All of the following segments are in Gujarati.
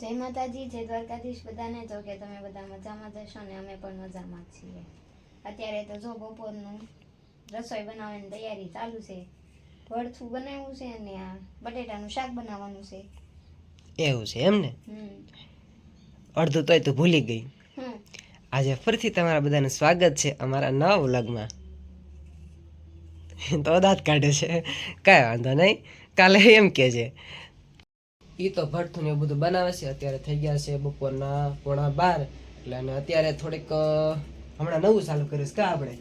જય માતાજી જય દ્વારકાધીશ બધાને. જો કે તમે બધા મજામાં જશો ને અમે પણ મજામાં છીએ. અત્યારે તો જો બપોરનું રસોઈ બનાવવાની તૈયારી ચાલુ છે. ભડથું બનાવ્યું છે અને આ બટેટાનું શાક બનાવવાનું છે. એવું છે એમ ને? અડધું તોય તો ભૂલી ગઈ. આજે ફરીથી તમારા બધાનું સ્વાગત છે અમારા નવા વ્લોગમાં તો દાંત કાઢે છે. કાંઈ વાંધો નહીં. કાલે એમ કે છે એ તો ભરથું ને એવું બધું બનાવે છે. અત્યારે થઈ ગયા છે બપોરના પોણા બાર. એટલે અને અત્યારે થોડીક હમણાં નવું ચાલુ કર્યું છે. કા આપણે?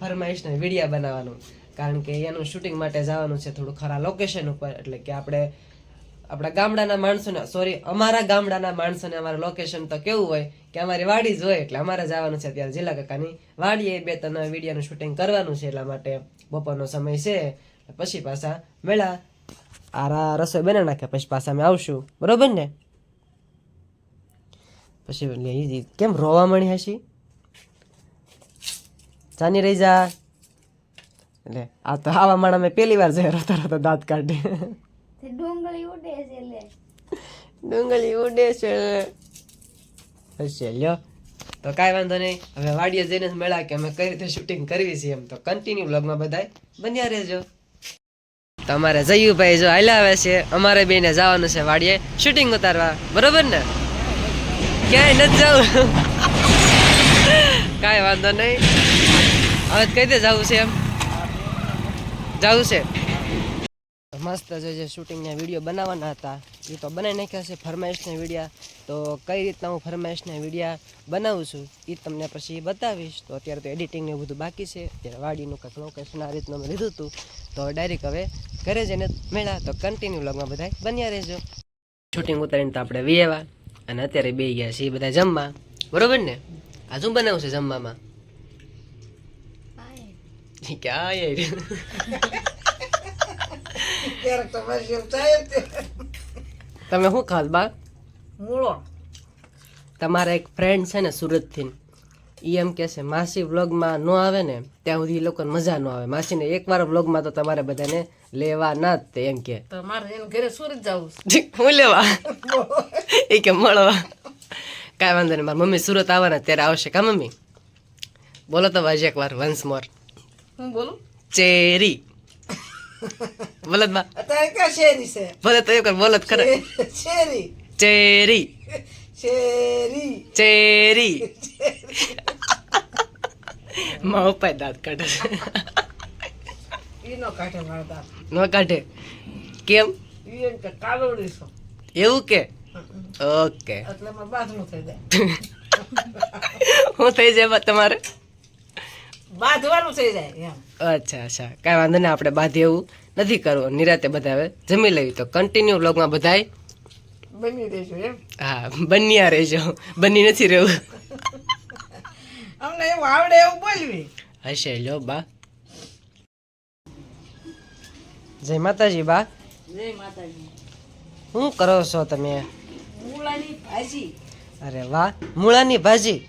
ફરમાઈશને વિડીયા બનાવવાનું. કારણ કે એનું શૂટિંગ માટે જવાનું છે થોડું ખરા લોકેશન ઉપર. એટલે કે આપણે, આપણા ગામડાના માણસોને સોરી અમારા ગામડાના માણસોને અમારું લોકેશન તો કેવું હોય કે અમારી વાડી જ હોય. એટલે અમારે જવાનું છે અત્યારે જિલ્લા કાકાની વાડીએ. બે ત્રણ વિડીયાનું શૂટિંગ કરવાનું છે એટલા માટે બપોરનો સમય છે. પછી પાછા મેળા આરા રસોઈ બનાવી નાખે પછી પાછા અમે આવશું. બરોબર ને? પછી કેમ રોવા મળી હશી? ચાની રહી જા. એટલે આ તો આવા માણા મેં પહેલી વાર જોયા રોતા રોતા દાંત કાઢી. ડુંગળી ઉડે છે લે. ડુંગળી ઉડે છે. હશે લ્યો. તો કાંઈ વાંધો નહીં. હવે વાડીએ જઈને મેળા કે અમે કઈ રીતે શૂટિંગ કરવી છે એમ તો કન્ટિન્યુ બ્લોગમાં બધાય. બન્યા રહેજો. તમારે જયુભાઈ જો હાલ્યા આવે છે, અમારે બેને જવાનું છે વાડીએ. શૂટિંગ ઉતારવા. બરોબર ને? ક્યાંય નથી જવું. કાંઈ વાંધો નહીં. હવે કઈ દે જવું છે એમ? જવું છે. મસ્ત જે જે શૂટિંગના વીડિયો બનાવવાના હતા, એ તો બનાવી નાખ્યા છે ફરમાઈશના વિડીયા તો કઈ રીતના હું ફરમાઈશના વિડીયા બનાવું છું એ તમને પછી બતાવીશ. તો અત્યારે તો એડિટિંગ ને એવું બધું બાકી છે. અત્યારે વાડીનું કંઈક લોકેશન આ રીતનું મેં લીધું હતું. તો ડાયરેક્ટ હવે ઘરે જઈને મેળા તો કન્ટિન્યુ લગમાં બધા બન્યા રહેજો. શૂટિંગ ઉતારીને તો આપણે વિયેવા અને અત્યારે બે ગયા છીએ બધા જમવા. બરોબર ને? આ શું બનાવશે જમવામાં? ક્યાં યાર તમે શું ખાલ બા? મૂળો. તમારા એક ફ્રેન્ડ છે ને સુરતથી. ઈ એમ કે છે માસી વ્લોગમાં ન આવે ને ત્યાં સુધી એ લોકોને મજા ન આવે. માસીને એકવાર વ્લોગમાં તો તમારે બધાને લેવા ના જ તે એમ કે. મારે એને ઘરે સુરત જવું હું લેવા? એ કે મળવા. કાંઈ વાંધો નહીં મારી મમ્મી સુરત આવવાના ત્યારે આવશે. કા મમ્મી? બોલો તો બાજી એકવાર વન્સ મોર હું બોલું? ચેરી. બોલત બા. અત્યારે ક્યાં શેરી છે? બોલે તો એકવાર બોલો તો ખરા. શેરી. ચેરી. શેરી ચેરી. માં ઉપાય દાંત કાઢે ઈનો કાઢે મારો દાંત. નો કાઢે. કેમ? ઈન કે કાલોડી છો. એવું કે? ઓકે. એટલે એમાં બાથરૂમ થઈ જાય. હું થઈ જાય તમારે? બાંધવાનું થઈ જાય અચ્છા અચ્છા. કાંઈ વાંધો નહીં આપણે બાંધી એવું નથી કરવું નિરાતે બધા હવે જમી લેવી. તો કન્ટિન્યુ બ્લોગમાં બધાય બની રહેજો એમ. હા બન્યા રહેજો. બની નથી રહેવું અમને એવું આવડે એવું બોલવી. હશે લ્યો બા. જય માતાજી બા. જય માતાજી. શું કરો છો તમે? મૂળાની ભાજી. અરે વાહ મૂળાની ભાજી.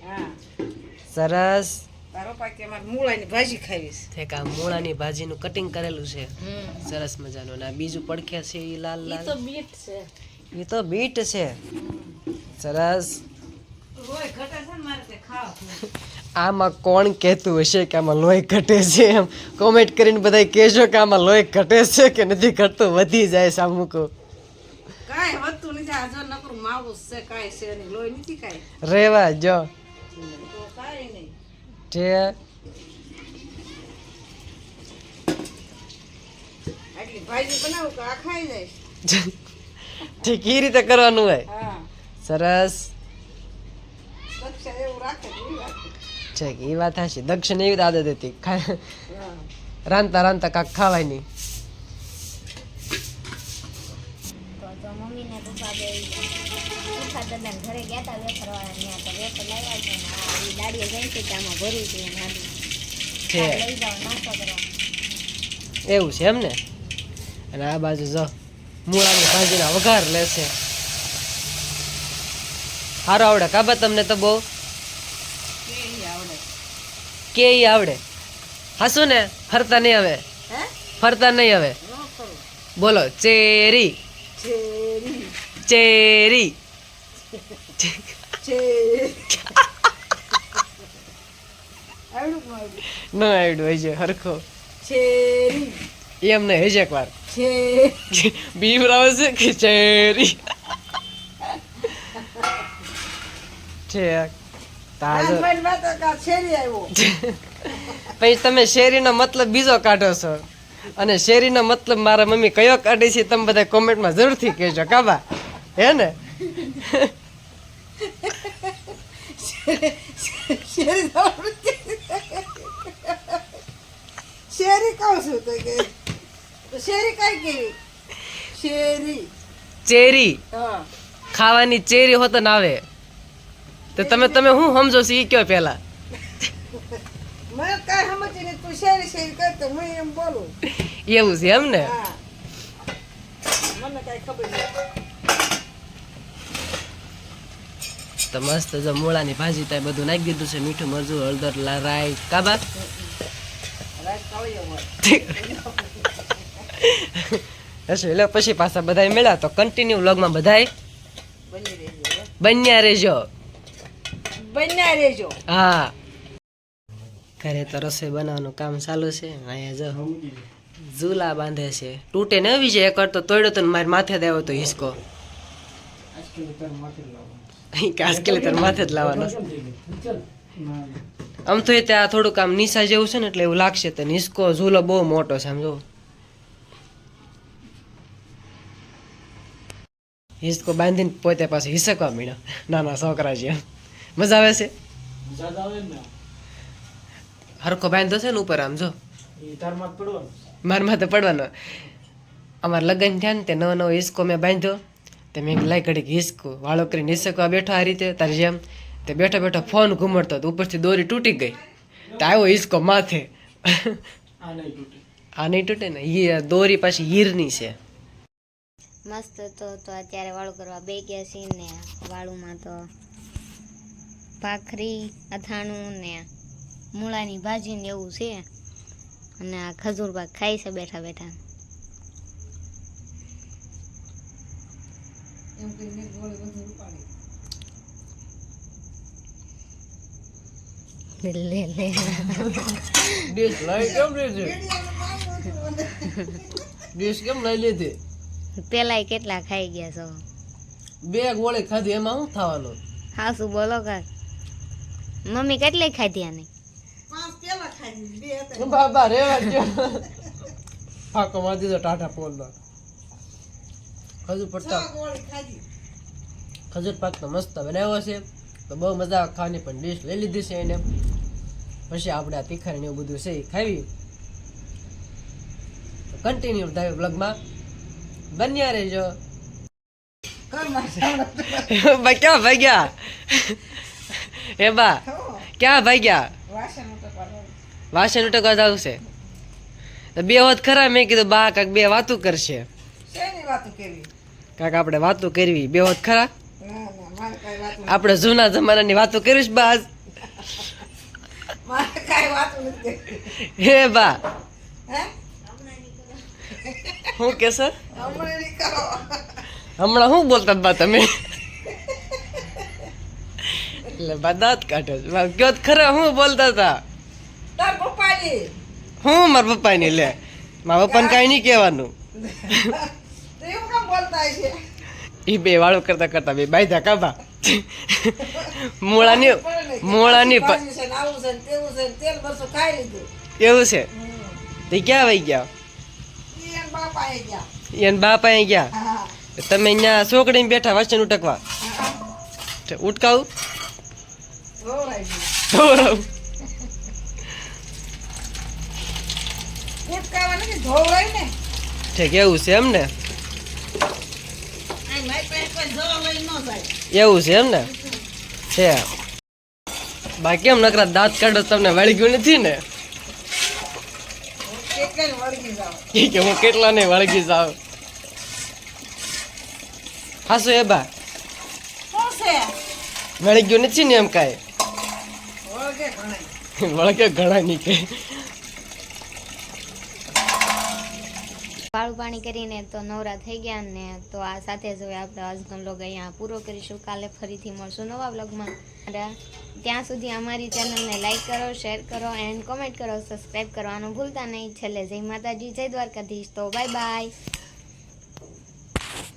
સરસ. તારો પાકે અમારે મૂળાની ભાજી ખાવીશ થેક આ મૂળાની ભાજીનું કટિંગ કરેલું છે. સરસ મજાનું. અને બીજું પડખે છે એ લાલ લાલ. બીટ છે. એ તો બીટ છે. સરસ. આમાં કોણ કહેતું હશે કે આમાં લોહી ઘટે છે એમ? કોમેન્ટ કરીને બધા કહેજો કે આમાં લોહી ઘટે છે કે નથી ઘટતું. વધી જાય સામુકો કાંઈ વધતું નથી. આ જો નકરું માવું છે કાંઈ છે નહીં. લોહી નથી કાંઈ રેવા જો. તો કાંઈ નહીં. જે. આટલી ભાજી બનાવું કે આ ખાઈ જાય? ઠીક એ રીતે કરવાનું હોય. સરસ. છે કે એ વાત હશે દક્ષિણ એવી આદત હતી. રાંધતા રાંધતા કાંક ખાવાય ઘરે ગયા હતા વેફર વાળા ત્યાં વેફર લાવ્યા છે દાડીએ ભરી એવું છે એમ ને? અને આ બાજુ જો. મૂળાની ભાજીના વઘાર લેશે સારો આવડે કાબા તમને તો બહુ? કે આવડે. હાસું ને ફરતા નહીં હવે. ફરતા નહીં હવે. બોલો ચેરી. ચેરી. ચેરી. ન આવડું? આવડ્યું હોય છે હરખો. શેરી એમ નહીં હજી એક વાર છે બીવરાવે છે કે ચેરી છે તાજો પછી તમે શેરીનો મતલબ બીજો કાઢો છો અને શેરીનો મતલબ મારા મમ્મી કયો કાઢે છે તમે બધા કોમેન્ટમાં જરૂરથી કહેજો કાબા હે ને શેરી કહું છું તો કે શેરી કઈ કેવી? શેરી. ચેરી. હા. ખાવાની ચેરી હોત ના આવે. તો તમે તમે હું સમજો છો એ કયો પેલા? મને કાંઈ સમજ નહીં તું શેરી શેરી કરતો હું એમ બોલું. એવું છે એમ ને? હા. મને કાંઈ ખબર નહીં તો મસ્ત જો મૂળાની ભાજી થાય બધું નાખી દીધું છે મીઠું મરચું હળદર રાઈ કાબા હશે એટલે પછી પાછા બધા મળ્યા તો કન્ટિન્યુ વ્લોગમાં હો. બન્યા રહેજો. બન્યા રહેજો. હા. ઘરે તો રસોઈ બનાવવાનું કામ ચાલુ છે અહીંયા જો ઝૂલા બાંધે છે. તૂટે ને આવી જાય એકવાર તો તોડ્યો તો મારે માથે દેવો તો હિસકો. કાસકેલે તાર માથે જ લાવવાનો. આમ તો એ ત્યાં થોડુંક આમ નિશા જેવું છે ને એટલે એવું લાગશે તો નિસ્કો ઝૂલો બહુ મોટો છે આમ હિસકો બાંધીને પોતે પાછું હિસકવા મીડ્યો નાના છોકરા છે? મજા આવે છે હરખો બાંધો છે ને ઉપર આમ જો. મારા માથે પડવાનો. અમારા લગ્ન થયા ને તે નવો નવો હિસકો મેં બાંધ્યો. તે મેં લઈ ઘડીક હિસકો વાળો કરીને હિસકવા બેઠો આ રીતે. તારી જેમ તે બેઠો બેઠો ફોન ઘુમડતો તો ઉપરથી દોરી તૂટી ગઈ. તો આવ્યો હિસકો માથે. આ નહીં તૂટે. ને દોરી પાછી હીરની છે. મસ્ત તો તો અત્યારે વાળું કરવા બે ગયા છીએ ને વાળુમાં તો ભાખરી અથાણું ને મૂળાની ભાજી ને એવું છે. અને આ ખજૂર પાક ખાઈ છે બેઠા બેઠા. લે લે ડીશ લઈ કેમ લીધી? ડીશ કેમ લઈ લીધી? પેલાય કેટલા ખાઈ ગયા છો? બે ગોળી ખાધી એમાં શું થવાનું? હા શું બોલો કા મમ્મી કેટલી ખાધી આને? પાંચ પેલા ખાઈ બે હતા. બાબા રેવા જો ફાકો મારી દીધો ટાટા ફોનનો ખજૂર પડતા ખજૂર પાક તો મસ્ત બનાવ્યો છે. તો બહુ મજા ખાવાની પણ ડીશ લઈ લીધી છે એને. પછી આપણે આ તીખારી ને એવું બધું છે એ ખાવી કન્ટિન્યુ થાય બ્લોગમાં બન્યા રહેજો. ક્યાં ભાગ્યા એ બા ક્યાં ભાગ્યા વાસણ ઉટકવા જવું છે તો બે વાત ખરા મેં કીધું બા કાંક બે વાતું કરશે. કાંક આપણે વાતું કરવી. બે વાત ખરા. આપણે જૂના જમાનાની વાતો કરીશ બા. હે બા. હે હું કે સર હમણાં શું બોલતા બા તમે? એટલે બા દાંત કાઢે છે. બા, કયો તો ખરા હું બોલતા હતા. હું મારા પપ્પાની લે. મારા પપ્પાને કાંઈ નહીં કહેવાનું. એ બે વાળો કરતા કરતા બે બાયધા કાબા મોળાની મોળાની પ- ભાજી છે ને આવું છે ને તેવું છે ને તેલ બસો ખાઈ લીધું. એવું છે? તે ક્યાં આવી ગયા? એન બાપા અહીં ગયા? તમે અહીંયા સોકડીને બેઠા વચન ઉટકવા? ઉટકાવું? એવું છે. એમ ને એવું છે એમ ને છે બાકી કેમ નકરા દાંત કાઢો તમને? વળી ગયું નથી ને એટલે વળગી જાવ ઈ કે હું કેટલા ને વળગી જાવ હાસો એ બા. છે? નથી ને એમ કાંઈ? વળગે ઘણા નહીં કે. વાળું પાણી કરીને તો નવરા થઈ ગયા ને તો આ સાથે જ હવે આપણે આજનો વ્લોગ અહીંયા પૂરો કરીશું. કાલે ફરીથી મળશું નવા બ્લોગમાં ત્યાં સુધી અમારી ચેનલને લાઇક કરો શેર કરો એન્ડ કોમેન્ટ કરો સબસ્ક્રાઈબ કરવાનું ભૂલતા નહીં. છેલ્લે જય માતાજી, જય દ્વારકાધીશ. તો બાય બાય